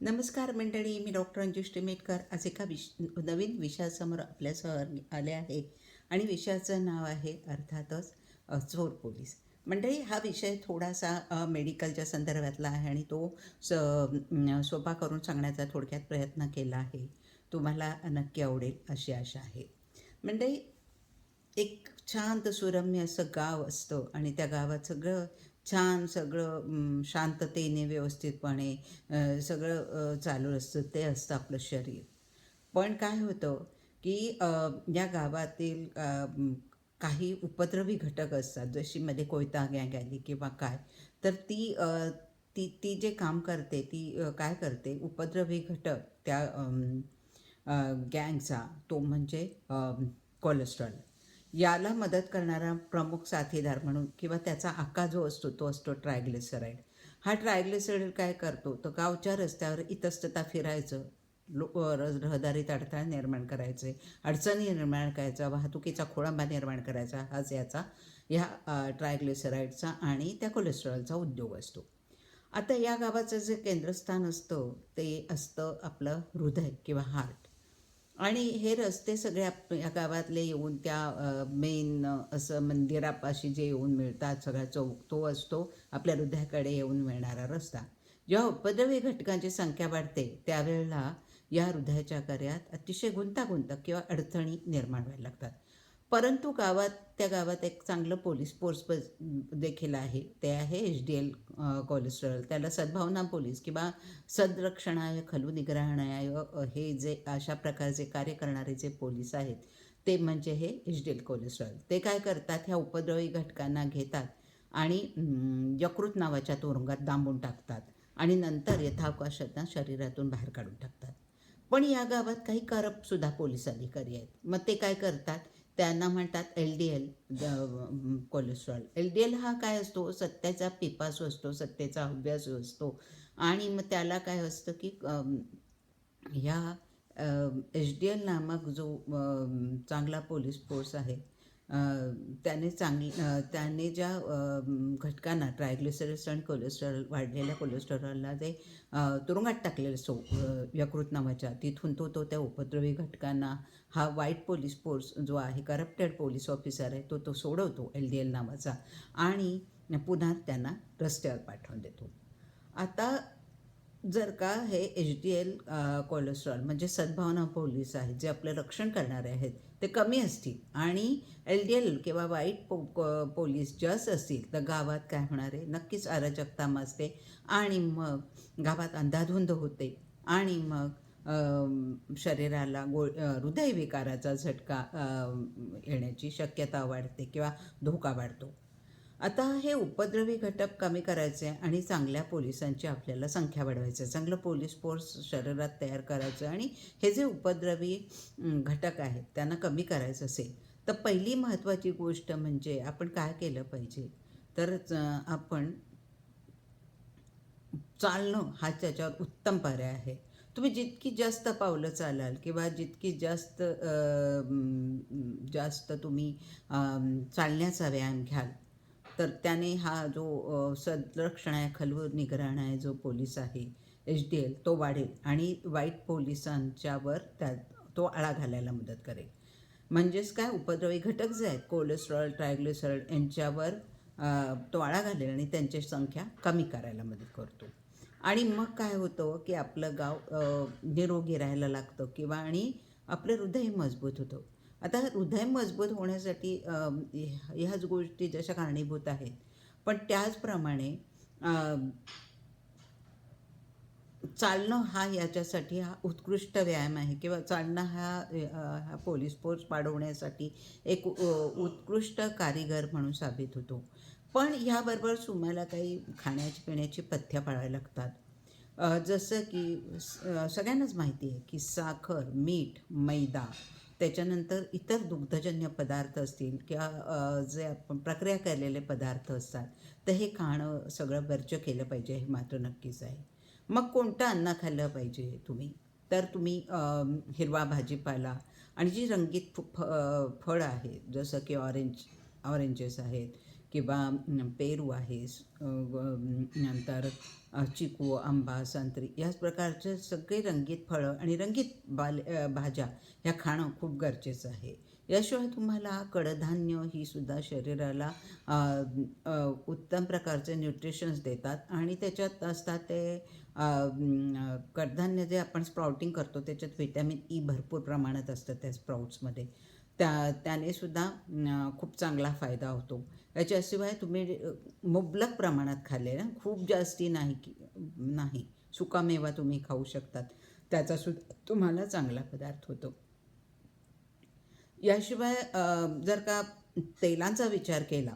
नमस्कार मंडळी मी डॉक्टर अंजुष टिमेटकर. आज एका विश नवीन विषयासमोर आपल्यासह आले आहे आणि विषयाचं नाव आहे अर्थातच चोर पोलीस. मंडळी हा विषय थोडासा मेडिकलच्या संदर्भातला आहे आणि तो स सोपा करून सांगण्याचा थोडक्यात प्रयत्न केला आहे. तुम्हाला नक्की आवडेल अशी आशा आहे. मंडळी एक शांत सुरम्य असं गाव असतं आणि त्या गावात सगळं छान सगळं शांततेने व्यवस्थितपणे सगळं चालू असतं ते असतं आपलं शरीर. पण काय होतं की या गावातील काही उपद्रवी घटक असतात जशी मध्ये कोयता गँग आली किंवा काय तर ती ती ती जे काम करते ती काय करते उपद्रवी घटक त्या गँगचा तो म्हणजे कोलेस्ट्रॉल. याला मदत करणारा प्रमुख साथीदार म्हणून किंवा त्याचा आका जो असतो तो असतो ट्रायग्लिसराईड हा ट्रायग्लिसराईड काय करतो? तर गावच्या रस्त्यावर इतस्तता फिरायचं लो रहदारीत अडथळा निर्माण करायचे अडचणी निर्माण करायचा वाहतुकीचा खोळंबा निर्माण करायचा हाच याचा ह्या ट्रायग्लिसराईडचा आणि त्या कोलेस्ट्रॉलचा उद्योग असतो. आता या गावाचं जे केंद्रस्थान असतं ते असतं आपलं हृदय किंवा हार्ट. आणि हे रस्ते सगळे या गावातले येऊन त्या मेन असं मंदिरापाशी जे येऊन मिळतात सगळा चौक तो असतो आपल्या हृदयाकडे येऊन मिळणारा रस्ता. जेव्हा उपद्रवी घटकांची संख्या वाढते त्यावेळेला या हृदयाच्या कार्यात अतिशय गुंतागुंत किंवा अडचणी निर्माण व्हायला लागतात. परंतु गावात त्या गावात एक चांगलं पोलीस फोर्स देखील आहे. ते आहे एच डी एल कोलेस्ट्रॉल. त्याला सद्भावना पोलीस किंवा सदरक्षणाय खलू निग्रहणाय हे जे अशा प्रकारचे कार्य करणारे जे पोलीस आहेत ते म्हणजे हे एच डी एल कोलेस्ट्रॉल. ते काय करतात ह्या उपद्रवी घटकांना घेतात आणि यकृत नावाच्या तुरुंगात दांबून टाकतात आणि नंतर यथावकाशांना शरीरातून बाहेर काढून टाकतात. पण या गावात काही करपसुद्धा पोलीस अधिकारी आहेत. मग ते काय करतात? त्यांना म्हणतात L D L cholesterol L D L हा काय असतो? सत्याचा पिपासू असतो सत्तेचा अभ्यासू असतो. आणि मग त्याला काय असतं की ह्या एच डी एल नामक जो चांगला पोलीस फोर्स आहे त्याने चांगली त्याने ज्या घटकांना ट्रायग्लिसराईड्स आणि कोलेस्ट्रॉल वाढलेल्या कोलेस्ट्रॉलला जे तुरुंगात टाकलेलं सो यकृत नावाच्या तिथून तो तो त्या उपद्रवी घटकांना हा वाईट पोलीस फोर्स जो आहे करप्टेड पोलीस ऑफिसर आहे तो तो सोडवतो एल डी एल नावाचा आणि पुन्हा त्यांना रस्त्यावर पाठवून देतो. आता जर का हे एच डी एल कोलेस्ट्रॉल म्हणजे सद्भावना पोलीस आहेत जे आपलं रक्षण करणारे आहेत ते कमी असतील. आणि एल डी एल किंवा वाईट पो पोलीस जस असतील तर गावात काय होणार आहे? नक्कीच अराजकता माजते आणि मग गावात अंधाधुंद होते. आणि मग शरीराला गो हृदयविकाराचा झटका येण्याची शक्यता वाढते किंवा धोका वाढतो. आता हे उपद्रवी घटक कमी करायचे आणि चांगल्या पोलिसांची आपल्याला संख्या वाढवायची आहे. चांगलं पोलीस फोर्स शरीरात तयार करायचं आणि हे जे उपद्रवी घटक आहेत त्यांना कमी करायचं असेल तर पहिली महत्त्वाची गोष्ट म्हणजे आपण काय केलं पाहिजे तर आपण चालणं हा त्याच्यावर उत्तम पर्याय आहे तुम्ही जितकी जास्त पावलं चालाल किंवा जितकी जास्त जास्त तुम्ही चालण्याचा व्यायाम घ्याल तर त्याने हा जो संरक्षण आहे खलवूर निगराण आहे जो पोलीस आहे एच डी एल तो वाढेल आणि वाईट पोलिसांच्यावर त्या तो आळा घालायला मदत करेल. म्हणजेच काय उपद्रवी घटक जे आहेत कोलेस्ट्रॉल ट्रायग्लिसरॉल यांच्यावर तो आळा घालेल आणि त्यांची संख्या कमी करायला मदत करतो. आणि मग काय होतं की आपलं गाव निरोगी राहायला लागतं किंवा आणि आपलं हृदय मजबूत होतं. आता हृदय मजबूत होण्यासाठी ह्याच गोष्टी जशा कारणीभूत आहेत. पण त्याचप्रमाणे चालणं हा याच्यासाठी हा उत्कृष्ट व्यायाम आहे किंवा चालणं हा हा पोलीस फोर्स वाढवण्यासाठी एक उत्कृष्ट कारीगर म्हणून साबित होतो. पण ह्याबरोबर तुम्हाला काही खाण्याची पिण्याची पथ्य पाळायला लागतात. जसं की सगळ्यांनाच माहिती आहे की साखर मीठ मैदा त्याच्यानंतर इतर दुग्धजन्य पदार्थ असतील किंवा जे आपण प्रक्रिया केलेले पदार्थ असतात तर हे खाणं सगळं वर्ज्य केलं पाहिजे हे मात्र नक्कीच आहे. मग कोणतं अन्न खाल्लं पाहिजे तुम्ही? तर तुम्ही हिरवा भाजीपाला आणि जी रंगीत फ फ- फळं आहेत जसं की ऑरेंज ऑरेंजेस आहेत किंवा पेरू आहे नंतर चिकू आंबा संत्री याच प्रकारचे सगळे रंगीत फळं आणि रंगीत बाल भाज्या ह्या खाणं खूप गरजेचं आहे. याशिवाय तुम्हाला कडधान्य ही सुद्धा शरीराला उत्तम प्रकारचे न्यूट्रिशन्स देतात आणि त्याच्यात असतात ते कडधान्य जे आपण स्प्राउटिंग करतो त्याच्यात व्हिटॅमिन ई e भरपूर प्रमाणात असतं त्या स्प्राउट्समध्ये त्या त्याने सुद्धा खूप चांगला फायदा होतो. याच्याशिवाय तुम्ही मुबलक प्रमाणात खाल्ले ना. खूप जास्ती नाही की नाही. सुकामेवा तुम्ही खाऊ शकतात. त्याचासुद्धा तुम्हाला चांगला पदार्थ होतो. याशिवाय जर का तेलांचा विचार केला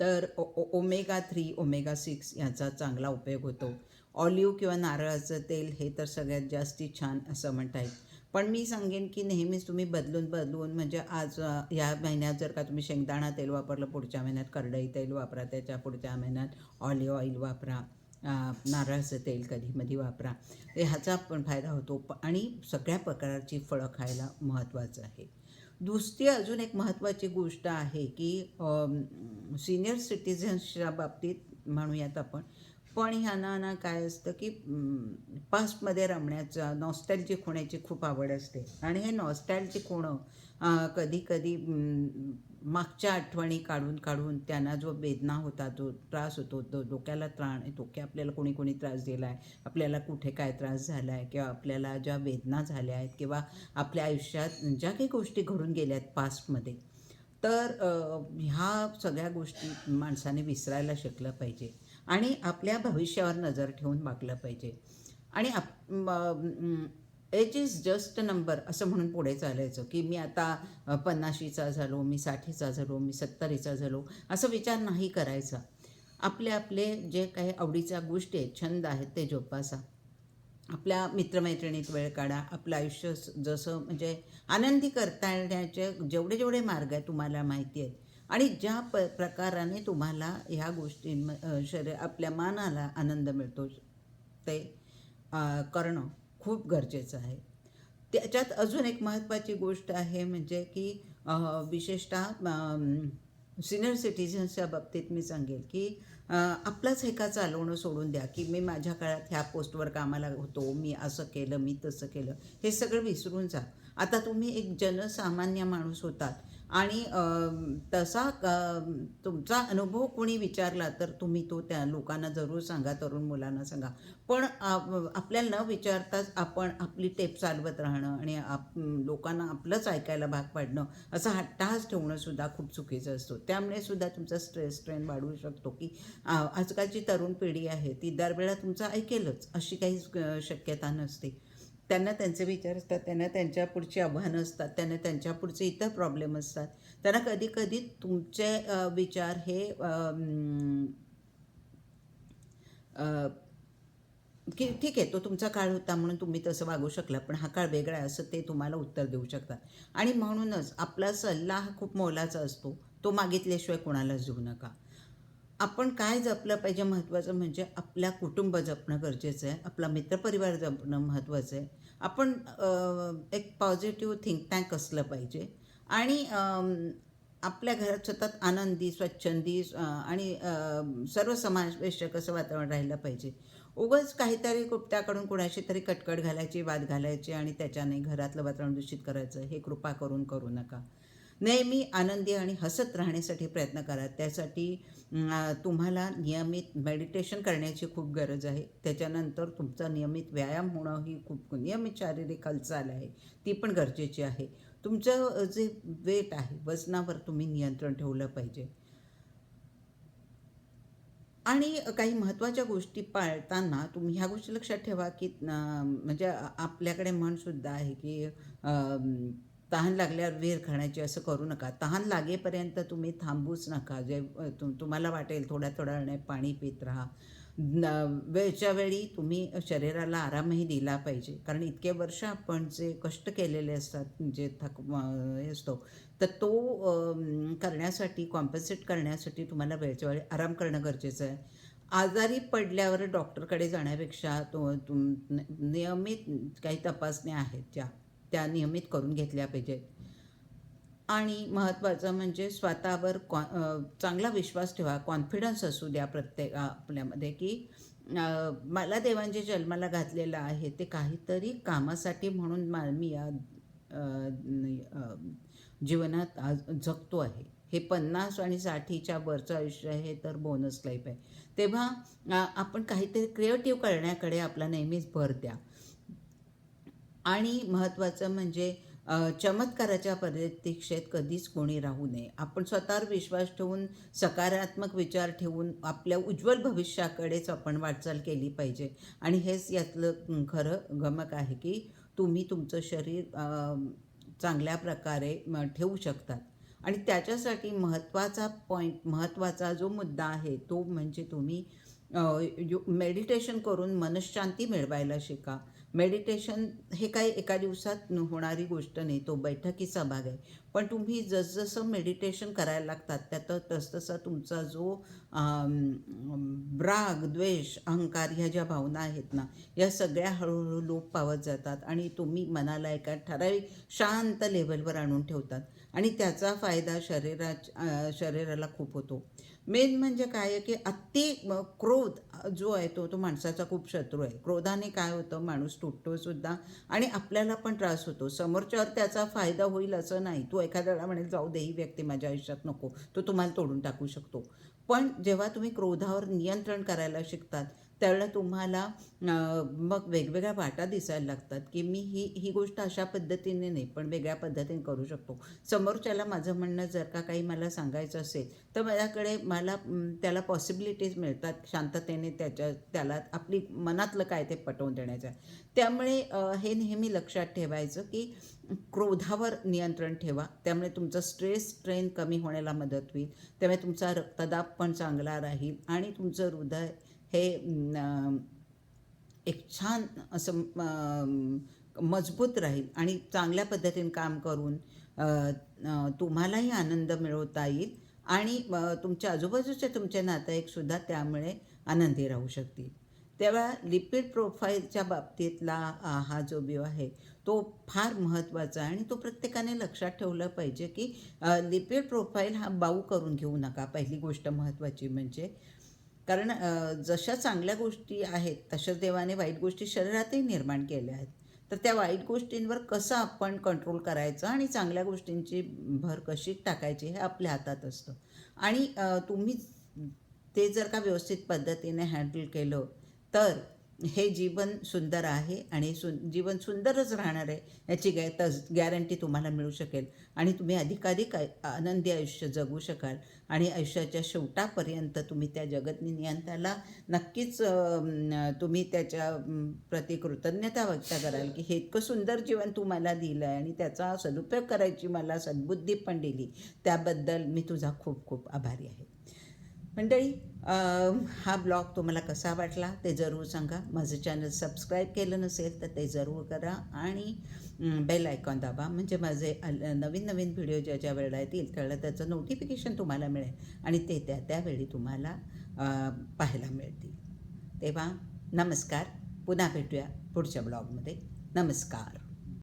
तर ओ ओ- ओमेगा थ्री ओमेगा सिक्स याचा चांगला उपयोग होतो. ऑलिव्ह किंवा नारळाचं तेल हे तर सगळ्यात जास्ती छान असं म्हणता येईल. पण मी सांगेन की नेहमीच तुम्ही बदलून बदलून म्हणजे आज या महिन्यात जर का तुम्ही शेंगदाणा तेल वापरलं पुढच्या महिन्यात करडई तेल वापरा त्याच्या पुढच्या महिन्यात ऑलिव्ह ऑइल वापरा नारळाचं तेल कधीमधी वापरा. ह्याचा पण फायदा होतो प- आणि सगळ्या प्रकारची फळं खायला महत्त्वाचं आहे. दुसरी अजून एक महत्त्वाची गोष्ट आहे की सिनियर सिटिझन्सच्या बाबतीत म्हणूयात आपण पण ह्यांना ना काय असतं की पास्टमध्ये रमण्याचं नॉस्टॅल्जिक होण्याची खूप आवड असते. आणि हे नॉस्टॅल्जिक होणं कधी कधी मागच्या आठवणी काढून काढून त्यांना जो वेदना होता जो त्रास होतो तो डोक्याला त्राण येतो की आपल्याला कोणी कोणी त्रास दिला आहे आपल्याला कुठे काय त्रास झाला आहे किंवा आपल्याला ज्या वेदना झाल्या आहेत किंवा आपल्या आयुष्यात ज्या काही गोष्टी घडून गेल्या आहेत पास्टमध्ये तर ह्या सगळ्या गोष्टी माणसाने विसरायला शिकलं पाहिजे. आणि आपल्या भविष्यावर नजर ठेवून वागलं पाहिजे. आणि आप एज इज जस्ट नंबर असं म्हणून पुढे चालायचं की मी आता पन्नाशीचा झालो मी साठीचा झालो मी सत्तरीचा झालो असं विचार नाही करायचा. आपले आपले जे काही आवडीच्या गोष्टी आहेत छंद आहेत ते जोपासा. आपल्या मित्रमैत्रिणीत वेळ काढा. आपलं आयुष्य जसं म्हणजे आनंदी करता येण्याचे जेवढे जेवढे मार्ग आहेत तुम्हाला माहिती आहेत आणि ज्या प प्रकाराने तुम्हाला ह्या गोष्टी शरीर आपल्या मानाला आनंद मिळतो ते करणं खूप गरजेचं आहे. त्याच्यात अजून एक महत्त्वाची गोष्ट आहे म्हणजे की विशेषतः सिनियर सिटीजन्सच्या बाबतीत मी सांगेल की आपलाच एका चालवणं सोडून द्या की मी माझ्या काळात ह्या पोस्टवर कामाला होतो मी असं केलं मी तसं केलं हे सगळं विसरून जा. आता तुम्ही एक जनसामान्य माणूस होतात आणि तसा तुमचा अनुभव कोणी विचारला तर तुम्ही तो त्या लोकांना जरूर सांगा तरुण मुलांना सांगा. पण आपल्याला न विचारताच आपण आपली टेप चालवत राहणं आणि आप लोकांना आपलंच ऐकायला भाग पाडणं असं हट्टास ठेवणंसुद्धा खूप चुकीचं असतं. त्यामुळे सुद्धा तुमचा स्ट्रेस स्ट्रेन वाढवू शकतो की आजकालची तरुण पिढी आहे ती दरवेळा तुमचं ऐकेलच अशी काही शक्यता नसते. त्यांना त्यांचे विचार असतात त्यांना त्यांच्या पुढची आव्हानं असतात त्यांना त्यांच्या पुढचे इतर प्रॉब्लेम असतात. त्यांना कधी कधी तुमचे विचार हे की ठीक आहे तो तुमचा काळ होता म्हणून तुम्ही तसं वागू शकला पण हा काळ वेगळा आहे असं ते तुम्हाला उत्तर देऊ शकतात. आणि म्हणूनच आपला सल्ला हा खूप मोलाचा असतो. तो मागितल्याशिवाय कोणालाच देऊ नका. आपण काय जपलं पाहिजे महत्त्वाचं म्हणजे आपल्या कुटुंब जपणं गरजेचं आहे आपला मित्रपरिवार जपणं महत्त्वाचं आहे. आपण एक पॉझिटिव्ह थिंक टँक असलं पाहिजे. आणि आपल्या घरात सतत आनंदी स्वच्छंदी आणि सर्व समावेशक असं वातावरण राहिलं पाहिजे. उगाच काहीतरी कुठत्याकडून कुणाशी तरी कटकट घालायची वाद घालायची आणि त्याच्याने घरातलं वातावरण दूषित करायचं. हे कृपा करून करू नका. नेहमी आनंदी आणि हसत राहण्यासाठी प्रयत्न करा. त्यासाठी तुम्हाला नियमित मेडिटेशन करण्याची खूप गरज आहे. त्याच्यानंतर तुमचा नियमित व्यायाम होणं ही खूप नियमित शारीरिक हालचाल आहे. ती पण गरजेची आहे. तुमचं जे वेट आहे वजनावर तुम्ही नियंत्रण ठेवलं पाहिजे. आणि काही महत्त्वाच्या गोष्टी पाळताना तुम्ही ह्या गोष्टी लक्षात ठेवा की म्हणजे आपल्याकडे म्हणसुद्धा आहे की तहान लागल्यावर विहीर खाण्याची असं करू नका. तहान लागेपर्यंत तुम्ही थांबूच नका. जे तुम तुम्हाला वाटेल थोड्या थोड्या वेळाने पाणी पित राहा. न- वेळच्या वेळी तुम्ही शरीराला आरामही दिला पाहिजे. कारण इतके वर्ष आपण जे कष्ट केलेले असतात जे थक हे असतो तर तो करण्यासाठी कॉम्पन्सेट करण्यासाठी तुम्हाला वेळच्या वेळी आराम करणं गरजेचं आहे. आजारी पडल्यावर डॉक्टरकडे जाण्यापेक्षा तो तुम नियमित काही तपासण्या आहेत ज्या त्या नियमित करून घेतल्या पाहिजेत. आणि महत्त्वाचं म्हणजे स्वतःवर कॉ चांगला विश्वास ठेवा कॉन्फिडन्स असू द्या प्रत्येक आपल्यामध्ये की मला देवांचे जन्माला घातलेलं आहे ते काहीतरी कामासाठी म्हणून मा मी या जीवनात आज जगतो आहे. हे पन्नास आणि साठीच्या वरचं आयुष्य आहे तर बोनस लाईफ आहे. तेव्हा आपण काहीतरी क्रिएटिव्ह करण्याकडे आपला नेहमीच भर द्या. आणि महत्त्वाचं म्हणजे चमत्काराच्या प्रतीक्षेत कधीच कोणी राहू नये. आपण स्वतःवर विश्वास ठेवून सकारात्मक विचार ठेवून आपल्या उज्ज्वल भविष्याकडेच आपण वाटचाल केली पाहिजे. आणि हेच यातलं खरं गमक आहे की तुम्ही तुमचं शरीर चांगल्या प्रकारे ठेवू शकतात. आणि त्याच्यासाठी महत्त्वाचा पॉईंट महत्त्वाचा जो मुद्दा आहे तो म्हणजे तुम्ही मेडिटेशन करून मनशांती मिळवायला शिका. मेडिटेशन हे काही एका दिवसात होणारी गोष्ट नाही तो बैठकीचा भाग आहे. पण तुम्ही जसजसं मेडिटेशन करायला लागतात त्यात तसतसा तुमचा जो राग द्वेष अहंकार ह्या ज्या भावना आहेत ना या सगळ्या हळूहळू लोप पावत जातात आणि तुम्ही मनाला एका ठराविक शांत लेवलवर आणून ठेवतात. आणि त्याचा फायदा शरीरा शरीराला खूप होतो. मेन म्हणजे काय की अति क्रोध जो आहे तो तो माणसाचा खूप शत्रू आहे. क्रोधाने काय होतं माणूस तुटतो सुद्धा आणि आपल्याला पण त्रास होतो. समोरच्यावर त्याचा फायदा होईल असं नाही. तू एखाद्याला म्हणेल जाऊ दे ही व्यक्ती माझ्या आयुष्यात नको. तो तुम्हाला तोडून टाकू शकतो. पण जेव्हा तुम्ही क्रोधावर नियंत्रण करायला शिकतात त्याला तुम्हाला मग वेगवेगळ्या वाटा दिसायला लागतात की मी ही ही गोष्ट अशा पद्धतीने नाही पण वेगळ्या पद्धतीने करू शकतो. समोरच्याला माझं म्हणणं जर का काही मला सांगायचं असेल तर माझ्याकडे मला त्याला पॉसिबिलिटीज मिळतात शांततेने त्याच्या त्याला आपली मनातलं काय ते पटवून देण्याचं. त्यामुळे हे नेहमी लक्षात ठेवायचं की क्रोधावर नियंत्रण ठेवा. त्यामुळे तुमचं स्ट्रेस स्ट्रेन कमी होण्याला मदत होईल. त्यामुळे तुमचा रक्तदाब पण चांगला राहील आणि तुमचं हृदय हे एक छान असं मजबूत राहील आणि चांगल्या पद्धतीने काम करून तुम्हालाही आनंद मिळवता येईल आणि तुमच्या आजूबाजूचे तुमचे नातेवाईकसुद्धा त्यामुळे आनंदी राहू शकतील. तेव्हा लिपिड प्रोफाईलच्या बाबतीतला हा जो व्यू आहे तो फार महत्त्वाचा आहे आणि तो प्रत्येकाने लक्षात ठेवलं पाहिजे की लिपिड प्रोफाईल हा बाऊ करून घेऊ नका. पहिली गोष्ट महत्त्वाची म्हणजे कारण जशा चांगल्या गोष्टी आहेत तशाच देवाने वाईट गोष्टी शरीरातही निर्माण केल्या आहेत. तर त्या वाईट गोष्टींवर कसं आपण कंट्रोल करायचं आणि चांगल्या गोष्टींची भर कशी टाकायची हे आपल्या हातात असतं. आणि तुम्ही ते जर का व्यवस्थित पद्धतीने हँडल केलं तर हे जीवन सुंदर आहे आणि सु जीवन सुंदरच राहणार आहे याची गॅ तस गॅरंटी तुम्हाला मिळू शकेल. आणि तुम्ही अधिकाधिक आय- आनंदी आयुष्य जगू शकाल. आणि आयुष्याच्या शेवटापर्यंत तुम्ही त्या जगतनियंत्याला नक्कीच तुम्ही त्याच्या प्रति कृतज्ञता व्यक्त कराल की हे इतकं सुंदर जीवन तू मला दिलं आहे आणि त्याचा सदुपयोग करायची मला सद्बुद्धी पण दिली. त्याबद्दल मी तुझा खूप खूप आभारी आहे. मंडळी हा ब्लॉग तुम्हाला कसा वाटला ते जरूर सांगा. माझं चॅनल सबस्क्राईब केलं नसेल तर ते जरूर करा आणि बेल आयकॉन दाबा. म्हणजे माझे अल- नवीन नवीन व्हिडिओ ज्या ज्या वेळेला येतील त्यावेळेला त्याचं नोटिफिकेशन तुम्हाला मिळेल आणि ते त्या त्यावेळी तुम्हाला पाहायला मिळतील. तेव्हा नमस्कार. पुन्हा भेटूया पुढच्या ब्लॉगमध्ये नमस्कार.